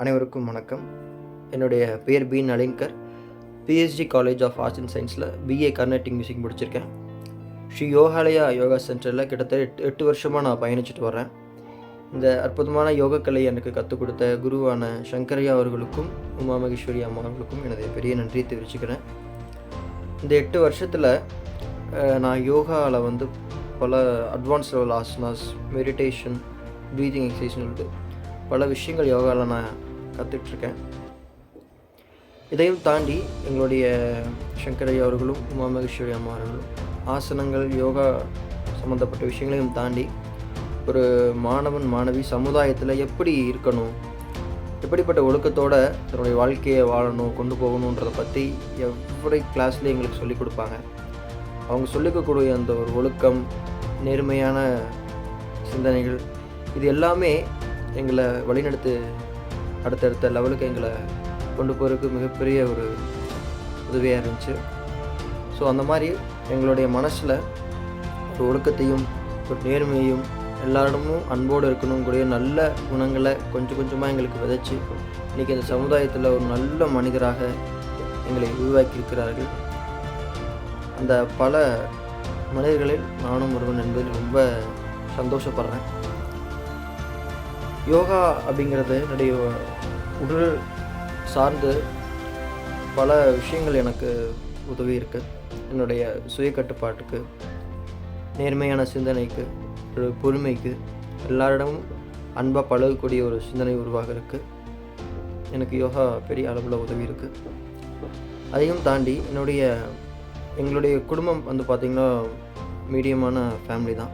அனைவருக்கும் வணக்கம். என்னுடைய பேர் P Nalinkar. PSG college of arts and சயின்ஸில் பிஏ கர்நாட்டிக் மியூசிக் முடிச்சிருக்கேன். ஸ்ரீ யோகாலயா யோகா சென்டரில் கிட்டத்தட்ட எட்டு எட்டு வருஷமாக நான் பயணிச்சுட்டு வரேன் இந்த அற்புதமான யோகக்கலை எனக்கு கற்றுக் கொடுத்த குருவான சங்கரையா அவர்களுக்கும் உமா மகேஸ்வரி அம்மா அவர்களுக்கும் எனது பெரிய நன்றியை தெரிவிச்சுக்கிறேன். இந்த எட்டு வருஷத்தில் நான் யோகாவில் வந்து பல advance level asanas meditation breathing எக்ஸசைஸ்னு பல விஷயங்கள் யோகாவில் நான் கற்றுட்ருக்கேன் இதையும் தாண்டி எங்களுடைய சங்கரையா அவர்களும் உமா மகேஸ்வரி அம்மா அவர்களும் ஆசனங்கள் யோகா சம்மந்தப்பட்ட விஷயங்களையும் தாண்டி ஒரு மாணவன் மாணவி சமுதாயத்தில் எப்படி இருக்கணும் எப்படிப்பட்ட ஒழுக்கத்தோடு தன்னுடைய வாழ்க்கையை வாழணும் கொண்டு போகணுன்றதை பற்றி எவ்வளோ கிளாஸ்லேயும் எங்களுக்கு சொல்லிக் கொடுப்பாங்க. அவங்க சொல்லிக்கக்கூடிய அந்த ஒரு ஒழுக்கம் நேர்மையான சிந்தனைகள் இது எல்லாமே எங்களை வழிநடத்து அடுத்தடுத்த லெவலுக்கு எங்களை கொண்டு போகிறதுக்கு மிகப்பெரிய ஒரு உதவியாக இருந்துச்சு. ஸோ அந்த மாதிரி எங்களுடைய மனசில் ஒரு ஒழுக்கத்தையும் ஒரு நேர்மையையும் எல்லாரிடமும் அன்போடு இருக்கணுங்கிற நல்ல குணங்களை கொஞ்சம் கொஞ்சமாக எங்களுக்கு விதைச்சி இன்றைக்கி இந்த சமுதாயத்தில் ஒரு நல்ல மனிதராக எங்களை உருவாக்கியிருக்கிறார்கள். அந்த பல மனிதர்களில் நானும் ஒருவன் என்பதில் ரொம்ப சந்தோஷப்படுறேன். யோகா அப்படிங்கிறது என்னுடைய உடல் சார்ந்து பல விஷயங்கள் எனக்கு உதவி இருக்கு. என்னுடைய சுய கட்டுப்பாட்டுக்கு நேர்மையான சிந்தனைக்கு ஒரு பொறுமைக்கு எல்லாரிடமும் அன்பாக பழகக்கூடிய ஒரு சிந்தனை உருவாக இருக்குது எனக்கு யோகா பெரிய அளவில் உதவி இருக்குது அதையும் தாண்டி என்னுடைய எங்களுடைய குடும்பம் வந்து பார்த்திங்கன்னா மீடியமான ஃபேமிலி தான்.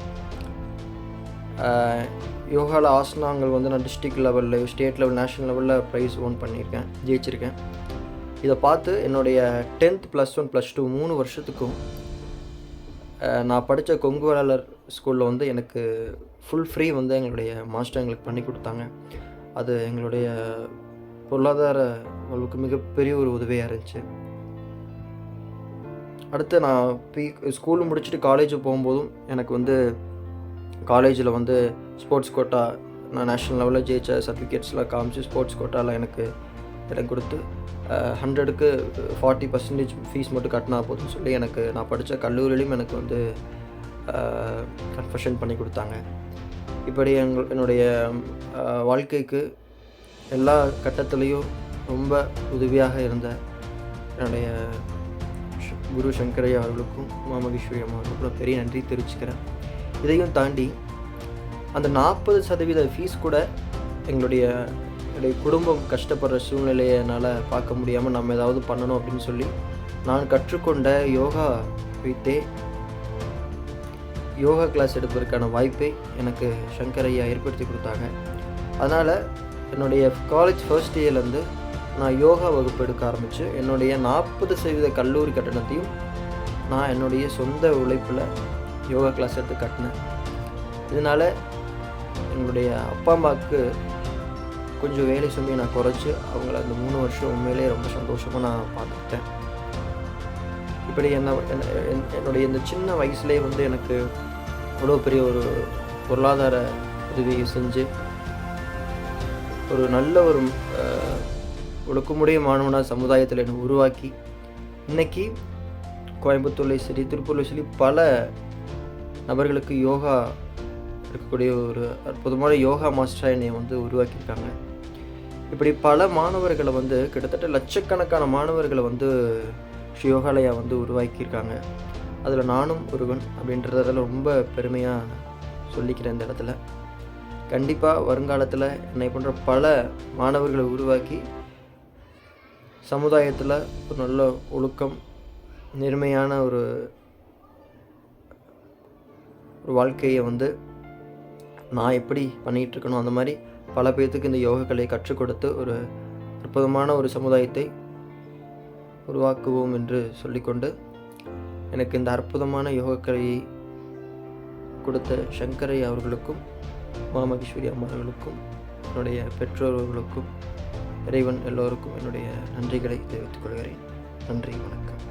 யோகாவில் ஆசனாங்கள் வந்து நான் டிஸ்ட்ரிக் லெவலில் ஸ்டேட் லெவல் நேஷனல் லெவலில் ப்ரைஸ் ஓன் பண்ணியிருக்கேன் ஜெயிச்சிருக்கேன். இதை பார்த்து என்னுடைய tenth plus one plus two மூணு வருஷத்துக்கும் நான் படித்த கொங்கு வேளாளர் ஸ்கூலில் வந்து எனக்கு ஃபுல் ஃப்ரீ வந்து எங்களுடைய மாஸ்டர் எங்களுக்கு பண்ணி கொடுத்தாங்க. அது எங்களுடைய பொருளாதார வாழ்வுக்கு மிகப்பெரிய ஒரு உதவியாக இருந்துச்சு. அடுத்து நான் பி ஸ்கூல் முடிச்சுட்டு காலேஜ் போகும்போதும் எனக்கு வந்து காலேஜில் வந்து ஸ்போர்ட்ஸ் கோட்டா நான் நேஷ்னல் லெவலில் ஜெயிச்ச சர்டிஃபிகேட்ஸ்லாம் காமிச்சு ஸ்போர்ட்ஸ் கோட்டாவில் எனக்கு இடம் கொடுத்து ஹண்ட்ரடுக்கு ஃபார்ட்டி பர்சன்டேஜ் ஃபீஸ் மட்டும் கட்டினா போதும்னு சொல்லி எனக்கு நான் படித்த கல்லூரியிலையும் எனக்கு வந்து கன்ஃபஷன் பண்ணி கொடுத்தாங்க. இப்படி எங்கள் என்னுடைய வாழ்க்கைக்கு எல்லா கட்டத்துலேயும் ரொம்ப உதவியாக இருந்த என்னுடைய குரு சங்கரையா அவர்களுக்கும் மாமகிஸ்வரி அம்மா அவர்களுக்கும் பெரிய நன்றி தெரிவிச்சுக்கிறேன். இதையும் தாண்டி அந்த நாற்பது சதவீத ஃபீஸ் கூட எங்களுடைய என்னுடைய குடும்பம் கஷ்டப்படுற சூழ்நிலையினால் பார்க்க முடியாமல் நம்ம ஏதாவது பண்ணணும் அப்படின்னு சொல்லி நான் கற்றுக்கொண்ட யோகா வைத்தே யோகா கிளாஸ் எடுப்பதற்கான வாய்ப்பை எனக்கு சங்கர் ஐயா ஏற்படுத்தி கொடுத்தாங்க. அதனால் என்னுடைய காலேஜ் ஃபர்ஸ்ட் இயர்லேருந்து நான் யோகா வகுப்பு எடுக்க ஆரம்பித்து என்னுடைய நாற்பது சதவீத கல்லூரி கட்டணத்தையும் நான் என்னுடைய சொந்த உழைப்பில் யோகா கிளாஸ் எடுத்து கட்டினேன். இதனால் என்னுடைய அப்பா அம்மாவுக்கு கொஞ்சம் வேலை சுமையை நான் குறைச்சி அவங்கள அந்த மூணு வருஷம் உண்மையிலே ரொம்ப சந்தோஷமாக நான் பார்த்துக்கிட்டேன். இப்படி என்ன என்னுடைய இந்த சின்ன வயசுலேயே வந்து எனக்கு அவ்வளோ பெரிய ஒரு பொருளாதார உதவியை செஞ்சு ஒரு நல்ல ஒரு ஒழுக்கமுடைய மாணவனாக சமுதாயத்தில் என்னை உருவாக்கி இன்றைக்கி கோயம்புத்தூர்லேயும் சரி திருப்பூர்லேயும் சரி பல நபர்களுக்கு யோகா இருக்கக்கூடிய ஒரு அற்புதமான யோகா மாஸ்டராக என்னை வந்து உருவாக்கியிருக்காங்க. இப்படி பல மாணவர்களை வந்து கிட்டத்தட்ட லட்சக்கணக்கான மாணவர்களை வந்து யோகாலயா வந்து உருவாக்கியிருக்காங்க. அதில் நானும் ஒருவன் அப்படின்றதில் ரொம்ப பெருமையாக சொல்லிக்கிறேன் இந்த இடத்துல. கண்டிப்பாக வருங்காலத்தில் என்னை போன்ற பல மாணவர்களை உருவாக்கி சமுதாயத்தில் ஒரு நல்ல ஒழுக்கம் நேர்மையான ஒரு ஒரு வாழ்க்கையை வந்து நான் எப்படி பண்ணிகிட்ருக்கணும் அந்த மாதிரி பல பேர்த்துக்கு இந்த யோகக்கலை கற்றுக் கொடுத்து ஒரு அற்புதமான ஒரு சமுதாயத்தை உருவாக்குவோம் என்று சொல்லிக்கொண்டு எனக்கு இந்த அற்புதமான யோகக்கலையை கொடுத்த சங்கரை அவர்களுக்கும் மாமகேஸ்வரி அம்மாவர்களுக்கும் என்னுடைய பெற்றோர்களுக்கும் இறைவன் எல்லோருக்கும் என்னுடைய நன்றிகளை தெரிவித்துக் கொள்கிறேன். நன்றி வணக்கம்.